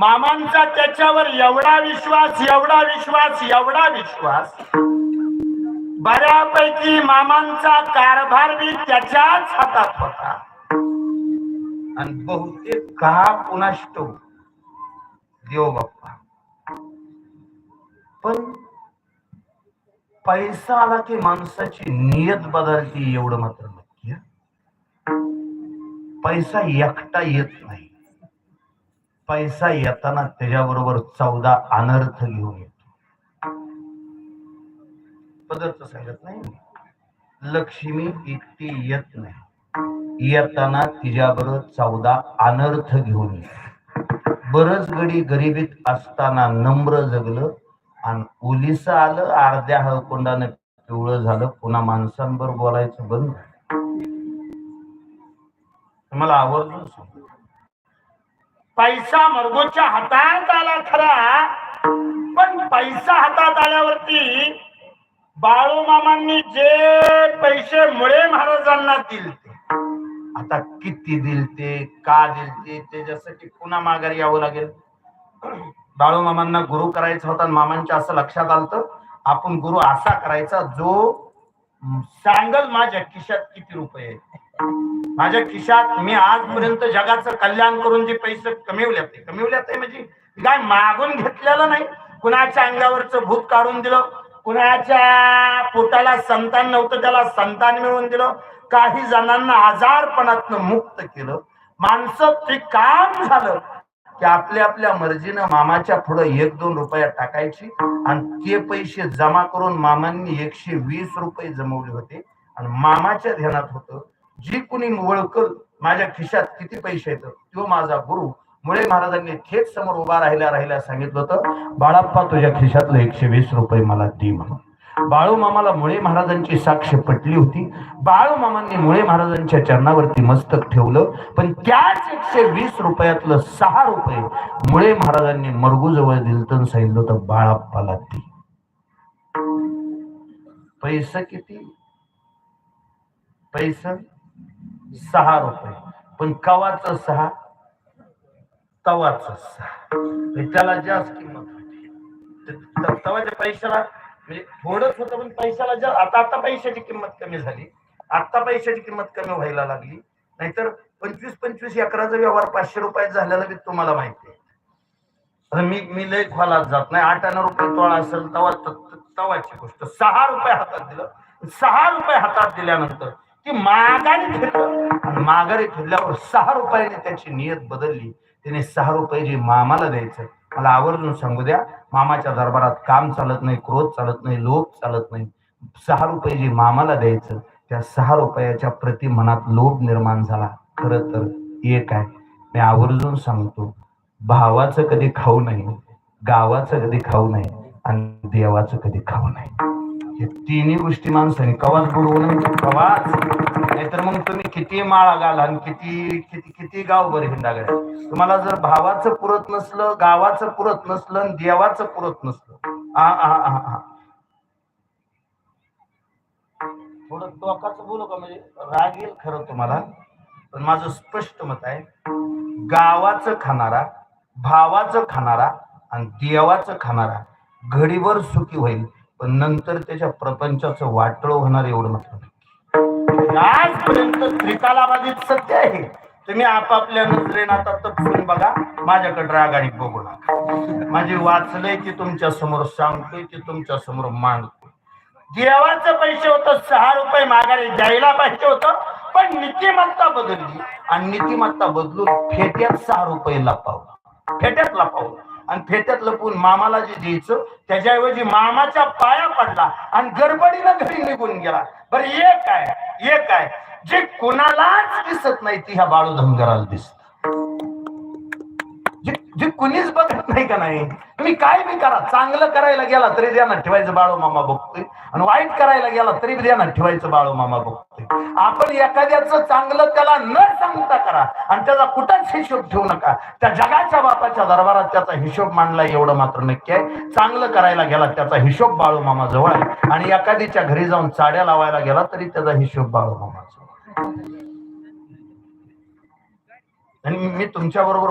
मामांचा त्याच्यावर एवढा विश्वास एवढा विश्वास एवढा विश्वास. बऱ्यापैकी मामांचा कारभार बी त्याच्याच हातात होता. आणि बहुतेक का पुनाष्ट देव बाप्पा. पण पैसा आला की माणसाची नियत बदलती एवढं मात्र नक्की पैसा एकटा येत नाही. पैसा येताना त्याच्याबरोबर चौदा अनर्थ घेऊन येतो. पदार्थ सांगत नाही लक्ष्मी एकटी येत नाही. येताना तिच्याबरोबर चौदा अनर्थ घेऊन येतो. बरच गडी गरिबीत असताना नम्र जगलं आणि ओलिस आलं अर्ध्या हळकोंडानं पिवळं झालं पुन्हा माणसांबरोबर बोलायचं बंद मला आवर्जून पैसा मरगोच्या हातात आला खरा. पण पैसा हातात आल्यावरती बाळू मामांनी जे पैसे मुळे महाराजांना दिले आता किती दिलते का दिलते त्याच्यासाठी पुन्हा माघारी यावं लागेल. बाळू मामांना गुरु करायचा होता आणि मामांच्या असं लक्षात आलं आपण गुरु असा करायचा जो सांगल माझ्या खिशात किती रुपये आहेत. माझ्या खिशात मी आजपर्यंत जगाचं कल्याण करून जे पैसे कमिवल्यात ते कमिवल्यात ते म्हणजे काय मागून घेतलेलं नाही. कुणाच्या अंगावरचं भूत काढून दिलं कुणाच्या पोटाला संतान नव्हतं त्याला संतान मिळवून दिलं काही जणांना आजारपणातनं मुक्त केलं. माणसं ते काम झालं की आपल्या आपल्या मर्जीनं मामाच्या पुढे एक दोन रुपया टाकायची आणि ते पैसे जमा करून मामांनी एकशे वीस रुपये जमवले होते. आणि मामाच्या ध्यानात होतं जी कुणी ओळखल माझ्या खिशात किती पैसे येत तो माझा गुरु. मुळे महाराजांनी थेट समोर उभा राहिल्या राहिल्या सांगितलं होतं बाळाप्पा तुझ्या खिशातलं एकशे वीस रुपये मला दे म्हणून. बाळू मामाला मुळे महाराजांची साक्ष पटली होती. बाळू मामांनी मुळे महाराजांच्या चरणावरती मस्तक ठेवलं पण त्याच एकशे वीस रुपयातलं सहा रुपये मुळे महाराजांनी मरगूजवळ दिलं तर सांगितलं होतं बाळाप्पाला दे. पैसा किती? पैसा? सहा रुपये. पण कवाच सहा? तवाच सहा. म्हणजे त्याला जास्त किंमत होती. तवाच्या पैशाला म्हणजे थोडंच होतं पण पैशाला जास्त आता आता पैशाची किंमत कमी झाली. आता पैशाची किंमत कमी व्हायला लागली. नाहीतर पंचवीस पंचवीस अकराचा व्यवहार पाचशे रुपयात झालेला बी तुम्हाला माहिती आहे. मी मी लय खोलात जात नाही. आठ आना रुपये तोळा असेल तवा तवाची गोष्ट. सहा रुपये हातात दिलं. सहा रुपये हातात दिल्यानंतर ती माघारी फिरलं. माघारी फिरल्यावर सहा रुपयाने त्याची नियत बदलली. त्याने सहा रुपये जे मामाला द्यायचं मला आवर्जून सांगू द्या मामाच्या दरबारात काम चालत नाही क्रोध चालत नाही लोभ चालत नाही. सहा रुपये जे मामाला द्यायचं त्या सहा रुपयाच्या प्रति मनात लोभ निर्माण झाला. खरं तर एक आहे मी आवर्जून सांगतो भावाचं कधी खाऊ नाही गावाचं कधी खाऊ नाही आणि देवाचं कधी खाऊ नाही. हे तिन्ही गोष्टी माणसाने कवाच बुडवून कवाच. नाहीतर मग तुम्ही किती माळा घाला आणि किती किती किती गाव बरं तुम्हाला जर भावाचं पुरत नसलं गावाचं पुरत नसलं आणि देवाचं पुरत नसलं. आ आ आ आ. थोडं टोकाचं बोलू का? म्हणजे राग येईल खरं तुम्हाला. पण माझं स्पष्ट मत आहे गावाचं खाणारा भावाचं खाणारा आणि देवाचं खाणारा घडीभर सुखी होईल. पण नंतर त्याच्या प्रपंचाचं वाटळ होणार एवढं मात्र आजपर्यंत त्रिकालाबाधित सत्य आहे. तुम्ही आपापल्या नजरेनं आता तपसून बघा माझ्याकडे रागाने बघू नका. माझे वाचलंय की तुमच्यासमोर सांगतोय की तुमच्यासमोर मांडतोय. देवाचं पैसे होतं सहा रुपये माघारी द्यायला पाहिजे होतं पण नीतिमत्ता बदलली. आणि नीतिमत्ता बदलून फेट्यात सहा रुपये लपावला. फेट्यात लपावला. आणि फेट्यात लपून मामाला जे द्यायचं त्याच्याऐवजी मामाच्या पाया पडला आणि गडबडीनं घरी निघून गेला. बरं एक आहे एक आहे जे कोणालाच दिसत नाही ती ह्या बाळू धनगराला दिसत जे जे कुणीच बघत नाही का नाही? तुम्ही काय बी करा. चांगलं करायला गेला तरी ध्यानात ठेवायचं बाळू मामा बघतोय. आणि वाईट करायला गेला तरी बी ध्यानात ठेवायचं बाळू मामा बघतोय. आपण एखाद्याचं चांगलं त्याला न सांगता करा आणि त्याचा कुठंच हिशोब ठेवू नका. त्या जगाच्या बापाच्या दरबारात त्याचा हिशोब मांडला एवढं मात्र नक्की आहे. चांगलं करायला गेला त्याचा हिशोब बाळू मामा जवळ आहे. आणि एखादीच्या घरी जाऊन चाड्या लावायला गेला तरी त्याचा हिशोब बाळू मामा जवळ आणि मी तुमच्या बरोबर